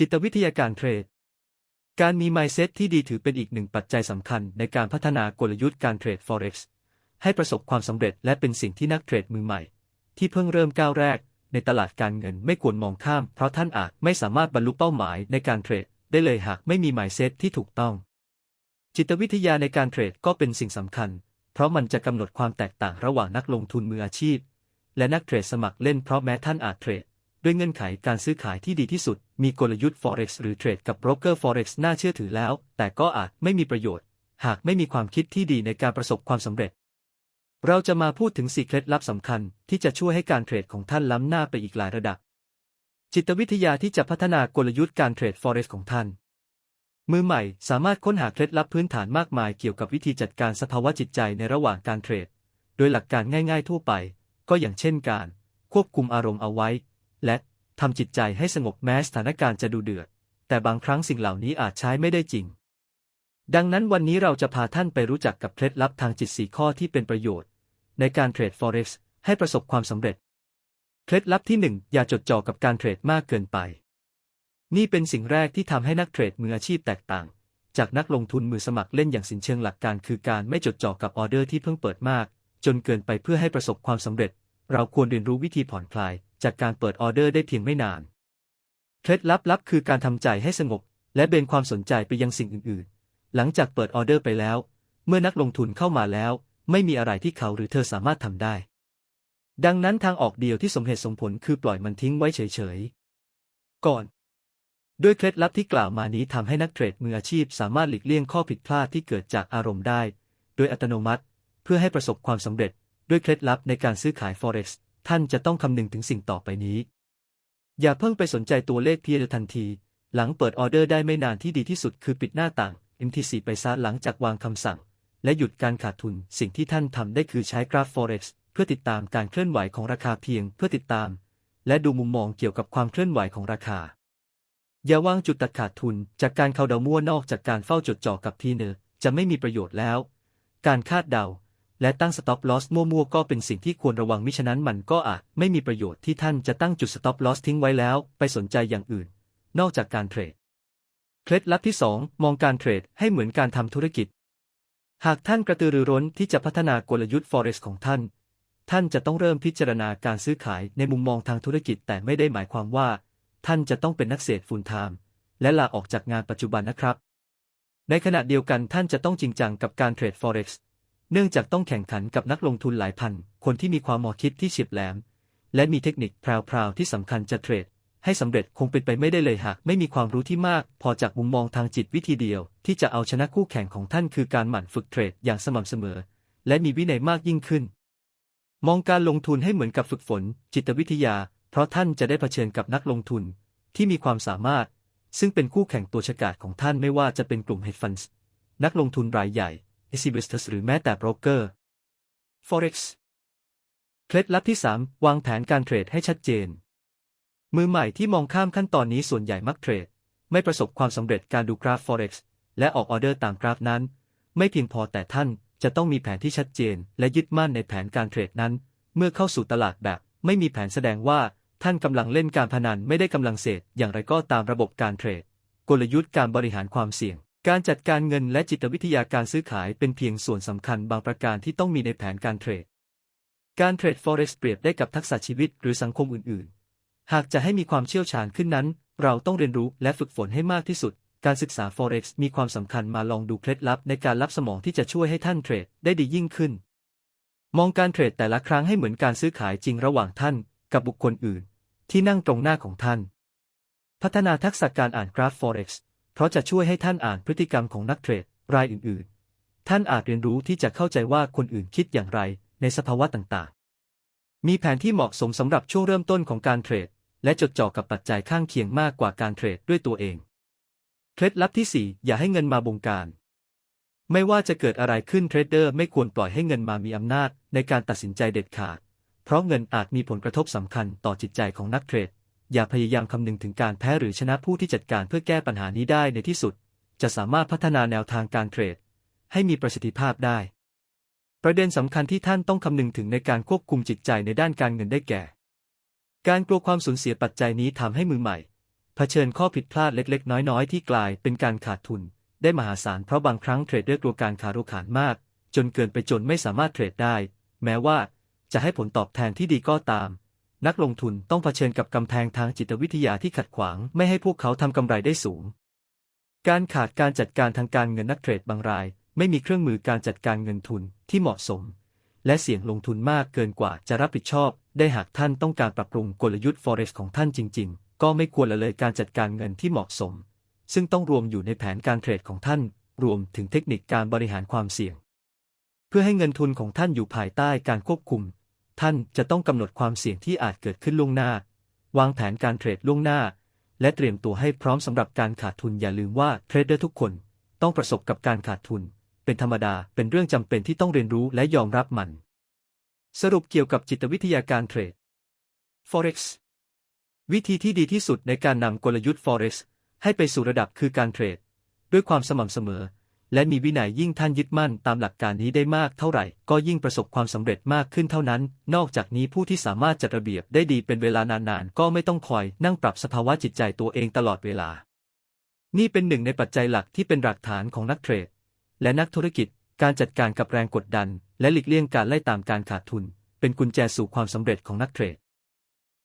จิตวิทยาการเทรด การมี mindset ที่ดีถือเป็นอีกหนึ่งปัจจัยสำคัญในการพัฒนากลยุทธ์การเทรด forex ให้ประสบความสำเร็จและเป็นสิ่งที่นักเทรดมือใหม่ ที่เพิ่งเริ่มก้าวแรก ในตลาดการเงินไม่ควรมองข้าม เพราะท่านอาจไม่สามารถบรรลุเป้าหมายในการเทรดได้เลยหากไม่มี mindset ที่ถูกต้อง จิตวิทยาในการเทรดก็เป็นสิ่งสำคัญ เพราะมันจะกำหนดความแตกต่างระหว่างนักลงทุนมืออาชีพ และนักเทรดสมัครเล่นเพราะแม้ท่านอาจเทรดด้วยเงื่อนไขการซื้อขายที่ดีที่สุด มีกลยุทธ์ forex หรือเทรดกับโบรกเกอร์ forex น่าเชื่อถือแล้ว แต่ก็อาจไม่มีประโยชน์ หากไม่มีความคิดที่ดีในการประสบความสำเร็จ เราจะมาพูดถึงสี่เคล็ดลับสำคัญ ที่จะช่วยให้การเทรดของท่านล้ำหน้าไปอีกหลายระดับ จิตวิทยาที่จะพัฒนากลยุทธ์การเทรด forex ของท่าน มือใหม่สามารถค้นหาเคล็ดลับพื้นฐานมากมายเกี่ยวกับวิธีจัดการสภาวะจิตใจในระหว่างการเทรด โดยหลักการง่าย ๆ ทั่วไป ก็อย่างเช่นการ ควบคุมอารมณ์เอาไว้ และ ทำจิตใจให้สงบแม้สถานการณ์จะดูเดือด แต่บางครั้งสิ่งเหล่านี้อาจใช้ไม่ได้จริง ดังนั้นวันนี้เราจะพาท่านไปรู้จักกับเคล็ดลับทางจิตสี่ข้อที่เป็นประโยชน์ ในการเทรด forex ให้ประสบความสำเร็จ เคล็ดลับที่หนึ่งอย่าจดจ่อกับการเทรดมากเกินไป นี่เป็นสิ่งแรกที่ทำให้นักเทรดมืออาชีพแตกต่าง จากนักลงทุนมือสมัครเล่นอย่างสินเชิงหลักการ คือการไม่จดจ่อกับออเดอร์ที่เพิ่งเปิดมาก จนเกินไปเพื่อให้ประสบความสำเร็จ เราควรเรียนรู้วิธีผ่อนคลาย จากการเปิดออเดอร์ได้เพียงไม่นาน เคล็ดลับลับคือการทำใจให้สงบ และเบนความสนใจไปยังสิ่งอื่นๆ หลังจากเปิดออเดอร์ไปแล้ว เมื่อนักลงทุนเข้ามาแล้ว ไม่มีอะไรที่เขาหรือเธอสามารถทำได้ ดังนั้นทางออกเดียวที่สมเหตุสมผลคือปล่อยมันทิ้งไว้เฉยๆ ก่อน ด้วยเคล็ดลับที่กล่าวมานี้ทำให้นักเทรดมืออาชีพสามารถหลีกเลี่ยงข้อผิดพลาดที่เกิดจากอารมณ์ได้ โดยอัตโนมัติ เพื่อให้ประสบความสำเร็จด้วยเคล็ดลับในการซื้อขาย forex ท่านจะต้องคำนึงถึงสิ่งต่อไปนี้ อย่าเพิ่งไปสนใจตัวเลขเพียงทันที หลังเปิดออเดอร์ได้ไม่นานที่ดีที่สุดคือปิดหน้าต่าง MTC ไปซะหลังจากวางคำสั่ง และหยุดการขาดทุน สิ่งที่ท่านทำได้คือใช้กราฟ forex เพื่อติดตามการเคลื่อนไหวของราคาเพียงเพื่อติดตาม และดูมุมมองเกี่ยวกับความเคลื่อนไหวของราคา อย่าวางจุดตัดขาดทุน จากการเข้าเดามั่วนอกจากการเฝ้าจดจ่อกับทีเนอร์จะไม่มีประโยชน์แล้ว การคาดเดา และตั้งสต็อปลอสมั่วๆก็เป็นสิ่งที่ควรระวังมิฉะนั้นมันก็อาจไม่มีประโยชน์ที่ท่านจะตั้งจุดสต็อปลอสทิ้งไว้แล้ว ไปสนใจอย่างอื่น นอกจากการเทรด เคล็ดลับที่ 2 มองการเทรดให้เหมือนการทำธุรกิจ หากท่านกระตือรือร้นที่จะพัฒนากลยุทธ์ forex ของท่าน ท่านจะต้องเริ่มพิจารณาการซื้อขายในมุมมองทางธุรกิจ แต่ไม่ได้หมายความว่า ท่านจะต้องเป็นนักเศรษฐฟูลไทม์และลาออกจากงานปัจจุบันนะครับ ในขณะเดียวกันท่านจะต้องจริงจังกับการเทรด forex เนื่องจากต้องแข่งขันกับนักลงทุนหลายพัน คนที่มีความมอคิดที่เฉียบแหลม และมีเทคนิคพราวๆที่สำคัญจะเทรด ให้สำเร็จคงเป็นไปไม่ได้เลยหากไม่มีความรู้ที่มาก พอจากมุมมองทางจิตวิธีเดียว ที่จะเอาชนะคู่แข่งของท่านคือการหมั่นฝึกเทรดอย่างสม่ำเสมอ และมีวินัยมากยิ่งขึ้น มองการลงทุนให้เหมือนกับฝึกฝน จิตวิทยา เพราะท่านจะได้เผชิญกับนักลงทุน ที่มีความสามารถ ซึ่งเป็นคู่แข่งตัวฉกาจของท่านไม่ว่าจะเป็นกลุ่ม hedge funds นักลงทุนรายใหญ่ exhibitors หรือแม้แต่โบรกเกอร์ forex เคล็ดลับที่ 3 วางแผนการเทรดให้ชัดเจน มือใหม่ที่มองข้ามขั้นตอนนี้ส่วนใหญ่มักเทรด ไม่ประสบความสำเร็จการดูกราฟ forex และออกออเดอร์ตามกราฟนั้น ไม่เพียงพอแต่ท่านจะต้องมีแผนที่ชัดเจน และยึดมั่นในแผนการเทรดนั้น เมื่อเข้าสู่ตลาดแบบ ไม่มีแผนแสดงว่าท่านกำลังเล่นการพนันไม่ได้กำลังเสพอย่างไรก็ตามระบบการเทรด กลยุทธ์การบริหารความเสี่ยง การจัดการเงินและจิตวิทยาการซื้อขายเป็นเพียงส่วนสำคัญบางประการที่ต้องมีในแผนการเทรด การเทรด forex เปรียบได้กับทักษะชีวิตหรือสังคมอื่น ๆ หากจะให้มีความเชี่ยวชาญขึ้นนั้น เราต้องเรียนรู้และฝึกฝนให้มากที่สุด การศึกษา forex มีความสำคัญมาลองดูเคล็ดลับในการรับสมองที่จะช่วยให้ท่านเทรดได้ดียิ่งขึ้น มองการเทรดแต่ละครั้งให้เหมือนการซื้อขายจริงระหว่างท่าน กับบุคคลอื่น ที่นั่งตรงหน้าของท่าน พัฒนาทักษะการอ่านกราฟ forex เพราะจะช่วยให้ท่านอ่านพฤติกรรมของนักเทรดรายอื่นๆ ท่านอาจเรียนรู้ที่จะเข้าใจว่าคนอื่นคิดอย่างไรในสภาวะต่างๆ มีแผนที่เหมาะสมสำหรับช่วงเริ่มต้นของการเทรด และจดจ่อกับปัจจัยข้างเคียงมากกว่าการเทรดด้วยตัวเอง เคล็ดลับที่ 4 อย่าให้เงินมาบงการ ไม่ว่าจะเกิดอะไรขึ้นเทรดเดอร์ไม่ควรปล่อยให้เงินมามีอำนาจในการตัดสินใจเด็ดขาด เพราะเงินอาจมีผลกระทบสำคัญต่อจิตใจของนักเทรด อย่าพยายามคำนึงถึงการแพ้หรือชนะผู้ที่จัดการเพื่อแก้ปัญหานี้ได้ในที่สุด จะสามารถพัฒนาแนวทางการเทรด ให้มีประสิทธิภาพได้ ประเด็นสำคัญที่ท่านต้องคำนึงถึงในการควบคุมจิตใจในด้านการเงินได้แก่ การกลัวความสูญเสียปัจจัยนี้ทำให้มือใหม่เผชิญข้อผิดพลาดเล็กๆ น้อยๆ ที่กลายเป็นการขาดทุน ได้มหาศาลเพราะบางครั้งเทรดเดอร์กลัวการขาดรุขานมาก จนเกินไปจนไม่สามารถเทรดได้ แม้ว่าจะให้ผลตอบแทนที่ดีก็ตาม นักลงทุนต้องเผชิญกับกำแพงทางจิตวิทยาที่ขัดขวาง ไม่ให้พวกเขาทำกำไรได้สูง การขาดการจัดการทางการเงินนักเทรดบางราย ไม่มีเครื่องมือการจัดการเงินทุนที่เหมาะสม และเสี่ยงลงทุนมากเกินกว่าจะรับผิดชอบ ได้หากท่านต้องการปรับปรุงกลยุทธ์ forex ของท่านจริง ๆ ก็ไม่ควรละเลยการจัดการเงินที่เหมาะสม ซึ่งต้องรวมอยู่ในแผนการเทรดของท่าน รวมถึงเทคนิคการบริหารความเสี่ยง เพื่อให้เงินทุนของท่านอยู่ภายใต้การควบคุม ท่านจะต้องกำหนดความเสี่ยงที่อาจเกิดขึ้นล่วงหน้า วางแผนการเทรดล่วงหน้า และเตรียมตัวให้พร้อมสำหรับการขาดทุนอย่าลืมว่าเทรดเดอร์ทุกคน ต้องประสบกับการขาดทุน เป็นธรรมดาเป็นเรื่องจำเป็นที่ต้องเรียนรู้และยอมรับมัน สรุปเกี่ยวกับจิตวิทยาการเทรด Forex วิธีที่ดีที่สุดในการนำกลยุทธ์ Forex ให้ไปสู่ระดับคือการเทรด ด้วยความสม่ำเสมอ และมีวินัยยิ่งท่านยึดมั่นตามหลักการนี้ได้มากเท่าไหร่ ก็ยิ่งประสบความสำเร็จมากขึ้นเท่านั้น นอกจากนี้ผู้ที่สามารถจัดระเบียบได้ดีเป็นเวลานานๆ ก็ไม่ต้องคอยนั่งปรับสภาวะจิตใจตัวเองตลอดเวลา นี่เป็นหนึ่งในปัจจัยหลักที่เป็นรากฐานของนักเทรด และนักธุรกิจ การจัดการกับแรงกดดัน และหลีกเลี่ยงการไล่ตามการขาดทุน เป็นกุญแจสู่ความสำเร็จของนักเทรด